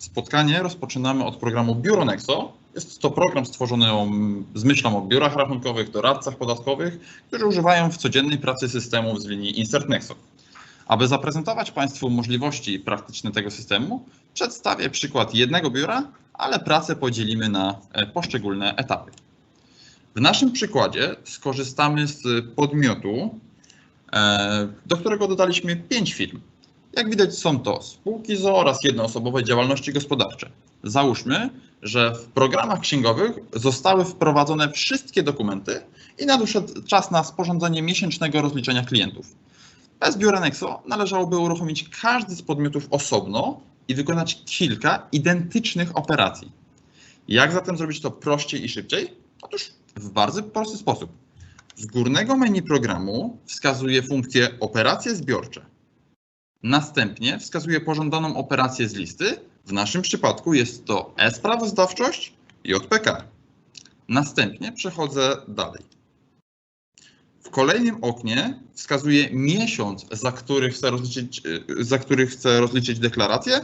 Spotkanie rozpoczynamy od programu Biuro Nexo. Jest to program stworzony z myślą o biurach rachunkowych, doradcach podatkowych, którzy używają w codziennej pracy systemów z linii Insert Nexo. Aby zaprezentować Państwu możliwości praktyczne tego systemu, przedstawię przykład jednego biura, ale pracę podzielimy na e, poszczególne etapy. W naszym przykładzie skorzystamy z podmiotu, e, do którego dodaliśmy pięć firm. Jak widać są to spółki ZOO oraz jednoosobowe działalności gospodarcze. Załóżmy, że w programach księgowych zostały wprowadzone wszystkie dokumenty i nadszedł czas na sporządzenie miesięcznego rozliczenia klientów. Bez biura Nexo należałoby uruchomić każdy z podmiotów osobno i wykonać kilka identycznych operacji. Jak zatem zrobić to prościej i szybciej? Otóż w bardzo prosty sposób. Z górnego menu programu wskazuje funkcję operacje zbiorcze. Następnie wskazuje pożądaną operację z listy. W naszym przypadku jest to e-sprawozdawczość JPK. Następnie przechodzę dalej. W kolejnym oknie wskazuje miesiąc, za który chcę rozliczyć, y, za który chcę rozliczyć deklarację.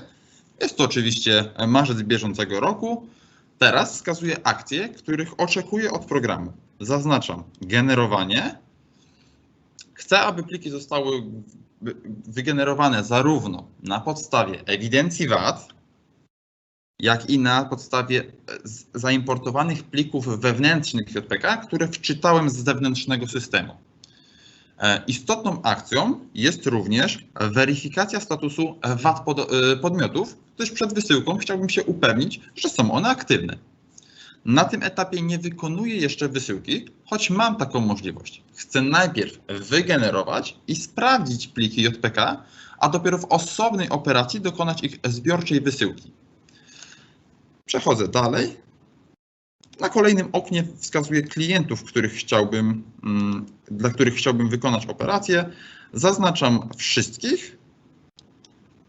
Jest to oczywiście marzec bieżącego roku. Teraz wskazuję akcje, których oczekuję od programu. Zaznaczam generowanie. Chcę, aby pliki zostały wy- wygenerowane zarówno na podstawie ewidencji VAT, jak i na podstawie e, zaimportowanych plików wewnętrznych JPK, które wczytałem z zewnętrznego systemu. E, Istotną akcją jest również weryfikacja statusu VAT e, podmiotów, gdyż przed wysyłką chciałbym się upewnić, że są one aktywne. Na tym etapie nie wykonuję jeszcze wysyłki, choć mam taką możliwość. Chcę najpierw wygenerować i sprawdzić pliki JPK, a dopiero w osobnej operacji dokonać ich zbiorczej wysyłki. Przechodzę dalej. Na kolejnym oknie wskazuję klientów, których chciałbym, mm, dla których chciałbym wykonać operację. Zaznaczam wszystkich.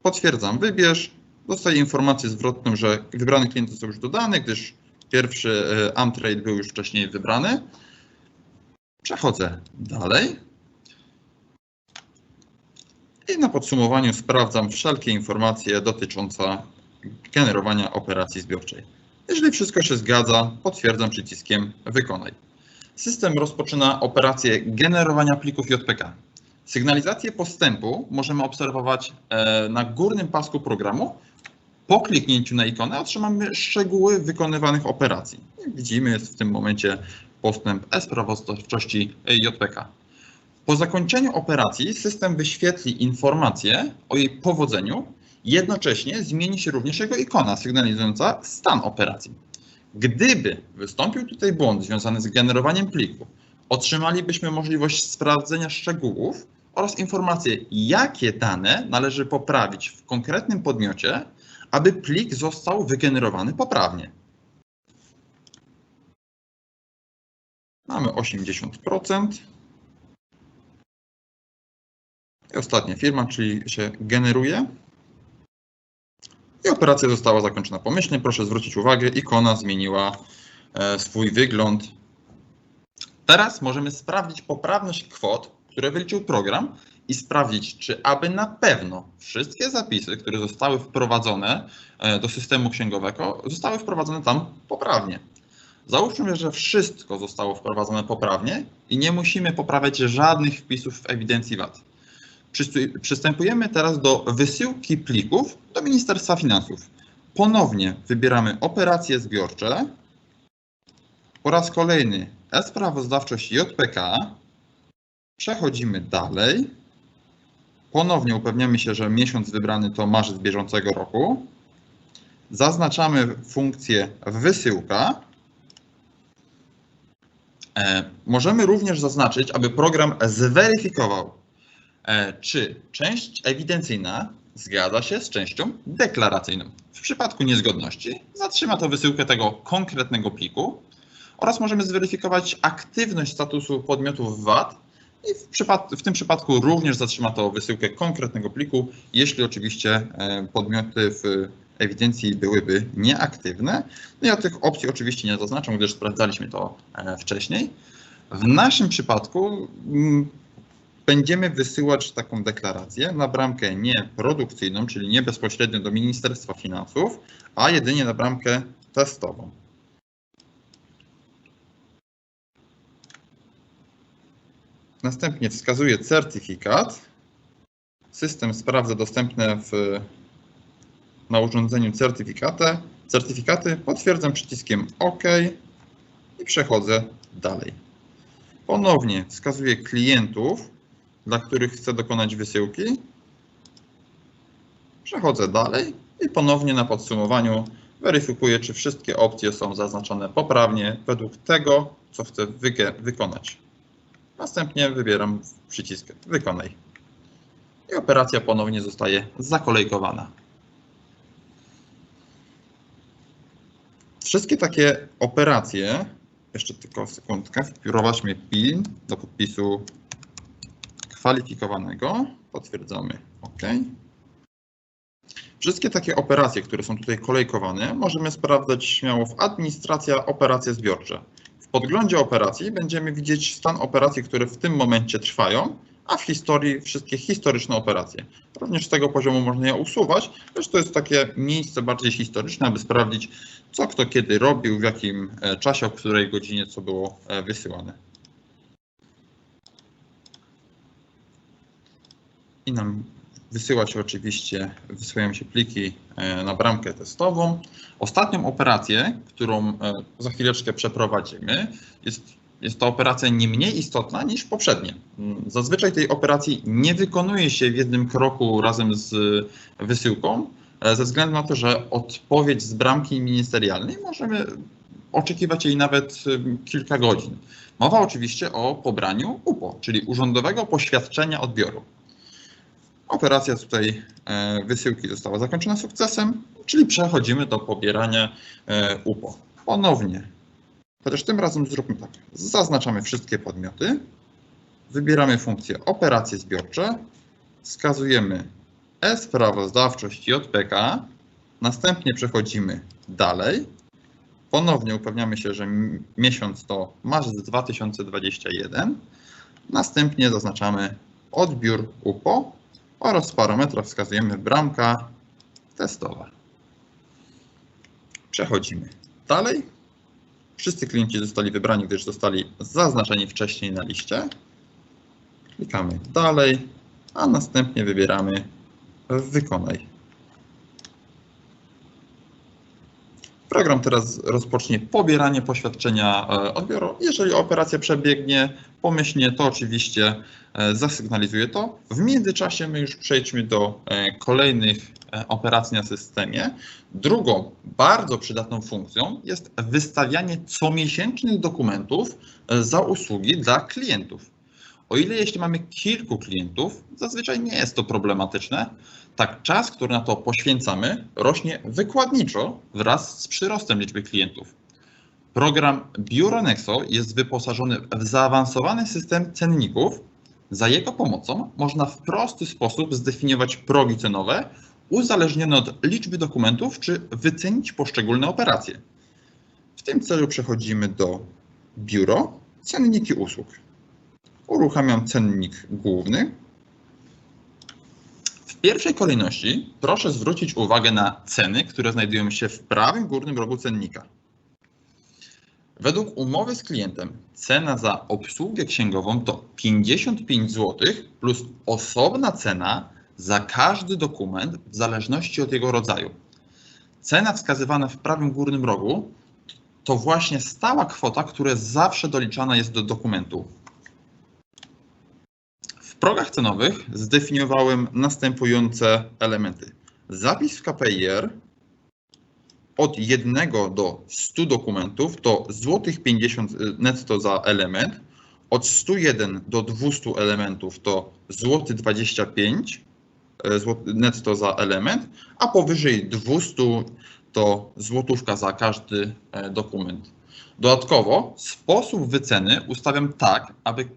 Potwierdzam wybierz. Dostaję informację zwrotną, że wybrany klient został już dodany, gdyż pierwszy e, Amtrade był już wcześniej wybrany. Przechodzę dalej. I na podsumowaniu sprawdzam wszelkie informacje dotyczące generowania operacji zbiorczej. Jeżeli wszystko się zgadza, potwierdzam przyciskiem Wykonaj. System rozpoczyna operację generowania plików JPK. Sygnalizację postępu możemy obserwować e, na górnym pasku programu. Po kliknięciu na ikonę otrzymamy szczegóły wykonywanych operacji. Widzimy, jest w tym momencie postęp e-sprawozdawczości JPK. Po zakończeniu operacji system wyświetli informację o jej powodzeniu Jednocześnie zmieni się również jego ikona sygnalizująca stan operacji. Gdyby wystąpił tutaj błąd związany z generowaniem pliku, otrzymalibyśmy możliwość sprawdzenia szczegółów oraz informacje, jakie dane należy poprawić w konkretnym podmiocie, aby plik został wygenerowany poprawnie. Mamy 80%. I ostatnia firma, czyli się generuje. I operacja została zakończona pomyślnie. Proszę zwrócić uwagę, ikona zmieniła e, swój wygląd. Teraz możemy sprawdzić poprawność kwot, które wyliczył program i sprawdzić, czy aby na pewno wszystkie zapisy, które zostały wprowadzone e, do systemu księgowego, zostały wprowadzone tam poprawnie. Załóżmy, że wszystko zostało wprowadzone poprawnie i nie musimy poprawiać żadnych wpisów w ewidencji VAT. Przystępujemy teraz do wysyłki plików do Ministerstwa Finansów. Ponownie wybieramy operacje zbiorcze. Po raz kolejny e-sprawozdawczość JPK. Przechodzimy dalej. Ponownie upewniamy się, że miesiąc wybrany to marzec bieżącego roku. Zaznaczamy funkcję wysyłka. E, Możemy również zaznaczyć, aby program zweryfikował, e, czy część ewidencyjna zgadza się z częścią deklaracyjną. W przypadku niezgodności zatrzyma to wysyłkę tego konkretnego pliku oraz możemy zweryfikować aktywność statusu podmiotów VAT i w, w tym przypadku również zatrzyma to wysyłkę konkretnego pliku, jeśli oczywiście e, podmioty w ewidencji byłyby nieaktywne. No ja tych opcji oczywiście nie zaznaczam, gdyż sprawdzaliśmy to e, wcześniej. W naszym przypadku mm, będziemy wysyłać taką deklarację na bramkę nie produkcyjną, czyli nie bezpośrednio do Ministerstwa Finansów, a jedynie na bramkę testową. Następnie wskazuję certyfikat. System sprawdza dostępne w, na urządzeniu certyfikaty. certyfikaty. Potwierdzam przyciskiem OK i przechodzę dalej. Ponownie wskazuję klientów, dla których chcę dokonać wysyłki. Przechodzę dalej i ponownie na podsumowaniu weryfikuję, czy wszystkie opcje są zaznaczone poprawnie według tego, co chcę wykonać. Następnie wybieram przycisk Wykonaj. I operacja ponownie zostaje zakolejkowana. Wszystkie takie operacje, jeszcze tylko sekundkę, wpiórować mnie PIN do podpisu kwalifikowanego. Potwierdzamy OK. Wszystkie takie operacje, które są tutaj kolejkowane, możemy sprawdzać śmiało w administracja operacje zbiorcze. Podglądzie operacji będziemy widzieć stan operacji, które w tym momencie trwają, a w historii wszystkie historyczne operacje. Również z tego poziomu można je usuwać, lecz to jest takie miejsce bardziej historyczne, aby sprawdzić, co kto kiedy robił, w jakim e, czasie, o której godzinie co było e, wysyłane. I nam wysyłać oczywiście, wysyłają się pliki e, na bramkę testową. Ostatnią operację, którą e, za chwileczkę przeprowadzimy, jest, jest to operacja nie mniej istotna niż poprzednie. Mm, zazwyczaj tej operacji nie wykonuje się w jednym kroku razem z wysyłką, e, ze względu na to, że odpowiedź z bramki ministerialnej możemy oczekiwać jej nawet kilka godzin. Mowa oczywiście o pobraniu UPO, czyli Urzędowego Poświadczenia Odbioru. Operacja tutaj e, wysyłki została zakończona sukcesem, czyli przechodzimy do pobierania e, UPO. Ponownie, chociaż tym razem zróbmy tak. Zaznaczamy wszystkie podmioty, wybieramy funkcję operacje zbiorcze, wskazujemy e-sprawozdawczość JPK, następnie przechodzimy dalej, ponownie upewniamy się, że miesiąc to marzec 2021, następnie zaznaczamy odbiór UPO oraz w parametrach wskazujemy bramka testowa. Przechodzimy dalej. Wszyscy klienci zostali wybrani, gdyż zostali zaznaczeni wcześniej na liście. Klikamy dalej, a następnie wybieramy wykonaj. Program teraz rozpocznie pobieranie poświadczenia e, odbioru. Jeżeli operacja przebiegnie pomyślnie, to oczywiście e, zasygnalizuje to. W międzyczasie my już przejdźmy do e, kolejnych operacji na systemie. Drugą bardzo przydatną funkcją jest wystawianie comiesięcznych dokumentów za usługi dla klientów. O ile jeśli mamy kilku klientów, zazwyczaj nie jest to problematyczne, tak czas, który na to poświęcamy, rośnie wykładniczo wraz z przyrostem liczby klientów. Program Biuro Nexo jest wyposażony w zaawansowany system cenników. Za jego pomocą można w prosty sposób zdefiniować progi cenowe uzależnione od liczby dokumentów czy wycenić poszczególne operacje. W tym celu przechodzimy do Biuro, Cenniki usług. Uruchamiam cennik główny, w pierwszej kolejności proszę zwrócić uwagę na ceny, które znajdują się w prawym górnym rogu cennika. Według umowy z klientem cena za obsługę księgową to 55 zł plus osobna cena za każdy dokument w zależności od jego rodzaju. Cena wskazywana w prawym górnym rogu to właśnie stała kwota, która zawsze doliczana jest do dokumentu progach cenowych zdefiniowałem następujące elementy. Zapis w KPIR od 1 do 100 dokumentów to złotych 50 netto za element, od 101 do 200 elementów to złoty 25 e, netto za element, a powyżej 200 to złotówka za każdy e, dokument. Dodatkowo sposób wyceny ustawiam tak, aby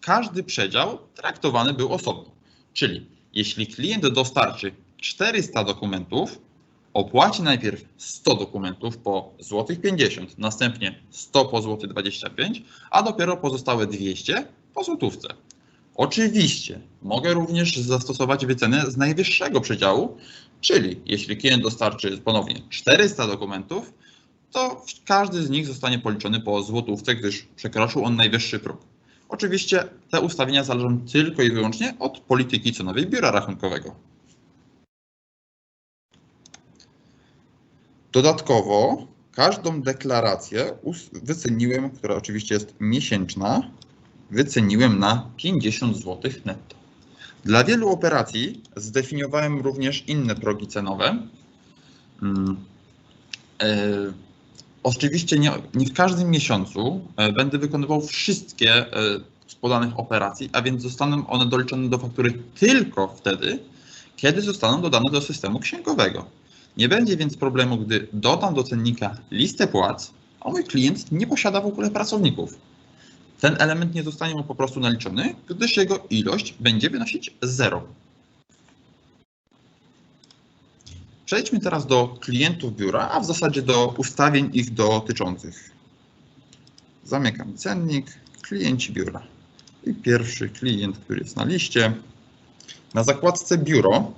każdy przedział traktowany był osobno. Czyli jeśli klient dostarczy 400 dokumentów, opłaci najpierw 100 dokumentów po złotych 50, następnie 100 po złoty 25, a dopiero pozostałe 200 po złotówce. Oczywiście mogę również zastosować wycenę z najwyższego przedziału, czyli jeśli klient dostarczy ponownie 400 dokumentów, to każdy z nich zostanie policzony po złotówce, gdyż przekroczył on najwyższy próg. Oczywiście te ustawienia zależą tylko i wyłącznie od polityki cenowej biura rachunkowego. Dodatkowo każdą deklarację wyceniłem, która oczywiście jest miesięczna, wyceniłem na 50 zł netto. Dla wielu operacji zdefiniowałem również inne progi cenowe. Oczywiście nie, nie w każdym miesiącu e, będę wykonywał wszystkie e, z podanych operacji, a więc zostaną one doliczone do faktury tylko wtedy, kiedy zostaną dodane do systemu księgowego. Nie będzie więc problemu, gdy dodam do cennika listę płac, a mój klient nie posiada w ogóle pracowników. Ten element nie zostanie mu po prostu naliczony, gdyż jego ilość będzie wynosić 0. Przejdźmy teraz do klientów biura, a w zasadzie do ustawień ich dotyczących. Zamykam cennik, klienci biura. I pierwszy klient, który jest na liście. Na zakładce biuro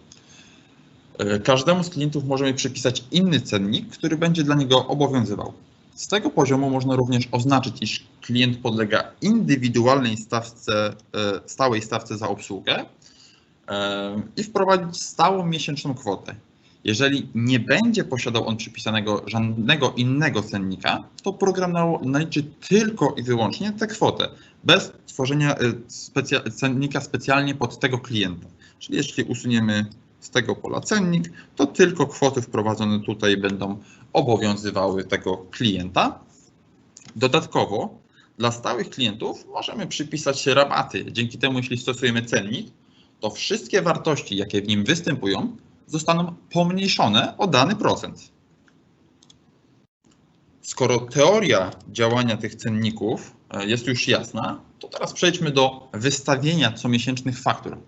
e, każdemu z klientów możemy przypisać inny cennik, który będzie dla niego obowiązywał. Z tego poziomu można również oznaczyć, iż klient podlega indywidualnej stawce, e, stałej stawce za obsługę e, i wprowadzić stałą miesięczną kwotę. Jeżeli nie będzie posiadał on przypisanego żadnego innego cennika, to program naliczy tylko i wyłącznie tę kwotę, bez tworzenia specja- cennika specjalnie pod tego klienta. Czyli jeśli usuniemy z tego pola cennik, to tylko kwoty wprowadzone tutaj będą obowiązywały tego klienta. Dodatkowo dla stałych klientów możemy przypisać rabaty. Dzięki temu, jeśli stosujemy cennik, to wszystkie wartości, jakie w nim występują, zostaną pomniejszone o dany procent. Skoro teoria działania tych cenników e, jest już jasna, to teraz przejdźmy do wystawienia comiesięcznych faktur.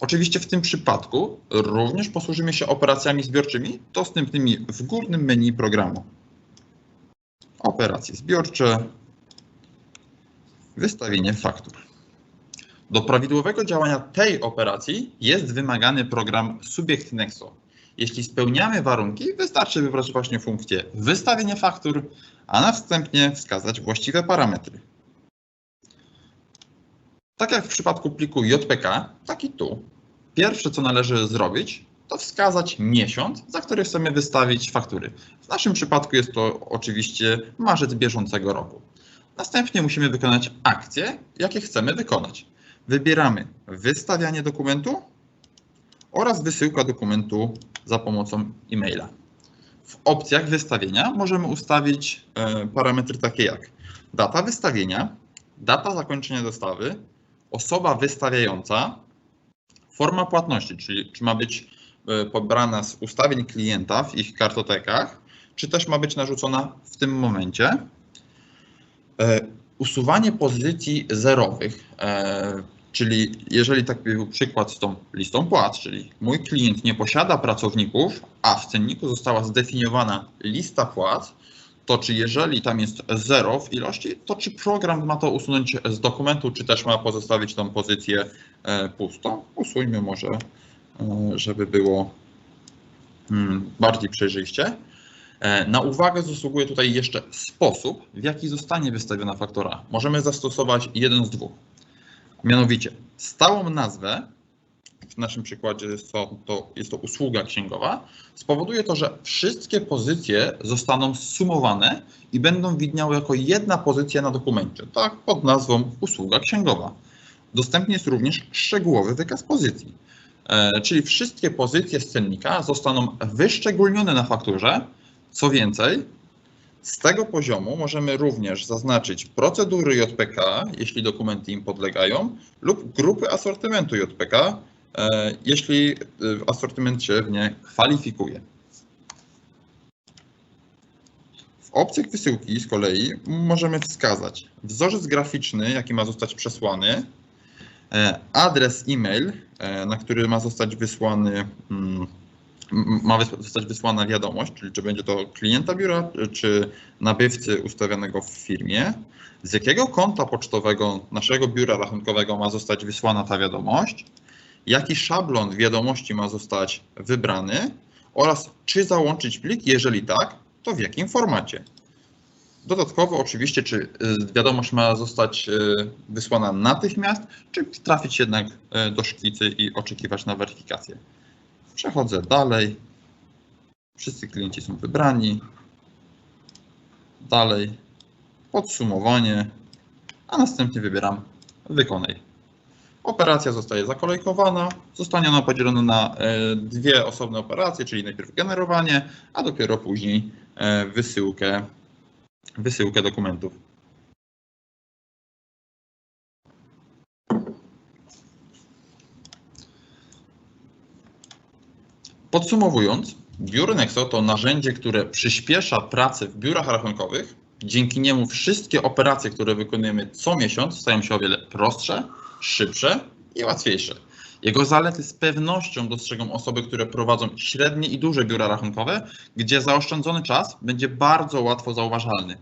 Oczywiście w tym przypadku również posłużymy się operacjami zbiorczymi dostępnymi w górnym menu programu. Operacje zbiorcze, wystawienie faktur. Do prawidłowego działania tej operacji jest wymagany program Subiekt Nexo. Jeśli spełniamy warunki, wystarczy wybrać właśnie funkcję wystawienie faktur, a następnie wskazać właściwe parametry. Tak jak w przypadku pliku JPK, tak i tu. Pierwsze, co należy zrobić, to wskazać miesiąc, za który chcemy wystawić faktury. W naszym przypadku jest to oczywiście marzec bieżącego roku. Następnie musimy wykonać akcje, jakie chcemy wykonać wybieramy wystawianie dokumentu oraz wysyłka dokumentu za pomocą e-maila. W opcjach wystawienia możemy ustawić e, parametry takie jak data wystawienia, data zakończenia dostawy, osoba wystawiająca, forma płatności, czyli czy ma być e, pobrana z ustawień klienta w ich kartotekach, czy też ma być narzucona w tym momencie. E, Usuwanie pozycji zerowych, czyli jeżeli taki był przykład z tą listą płac, czyli mój klient nie posiada pracowników, a w cenniku została zdefiniowana lista płac, to czy jeżeli tam jest zero w ilości, to czy program ma to usunąć z dokumentu, czy też ma pozostawić tą pozycję e, pustą? Usuńmy może, e, żeby było mm, bardziej przejrzyście. E, Na uwagę zasługuje tutaj jeszcze sposób, w jaki zostanie wystawiona faktura. Możemy zastosować jeden z dwóch. Mianowicie stałą nazwę, w naszym przykładzie jest to, to, jest to usługa księgowa, spowoduje to, że wszystkie pozycje zostaną zsumowane i będą widniały jako jedna pozycja na dokumencie, tak pod nazwą usługa księgowa. Dostępny jest również szczegółowy wykaz pozycji, e, czyli wszystkie pozycje z cennika zostaną wyszczególnione na fakturze, co więcej, z tego poziomu możemy również zaznaczyć procedury JPK, jeśli dokumenty im podlegają, lub grupy asortymentu JPK, e, jeśli e, asortyment się w nie kwalifikuje. W opcjach wysyłki z kolei możemy wskazać wzorzec graficzny, jaki ma zostać przesłany, e, adres e-mail, na który ma zostać wysłany mm, ma zostać wysłana wiadomość, czyli czy będzie to klienta biura, czy nabywcy ustawionego w firmie, z jakiego konta pocztowego naszego biura rachunkowego ma zostać wysłana ta wiadomość, jaki szablon wiadomości ma zostać wybrany oraz czy załączyć plik, jeżeli tak, to w jakim formacie. Dodatkowo oczywiście, czy y, wiadomość ma zostać y, wysłana natychmiast, czy trafić jednak y, do szkicy i oczekiwać na weryfikację. Przechodzę dalej. Wszyscy klienci są wybrani. Dalej. Podsumowanie. A następnie wybieram wykonaj. Operacja zostaje zakolejkowana. Zostanie ona podzielona na e, dwie osobne operacje, czyli najpierw generowanie, a dopiero później e, wysyłkę, wysyłkę dokumentów. Podsumowując, biuro Nexo to narzędzie, które przyspiesza pracę w biurach rachunkowych. Dzięki niemu wszystkie operacje, które wykonujemy co miesiąc, stają się o wiele prostsze, szybsze i łatwiejsze. Jego zalety z pewnością dostrzegą osoby, które prowadzą średnie i duże biura rachunkowe, gdzie zaoszczędzony czas będzie bardzo łatwo zauważalny.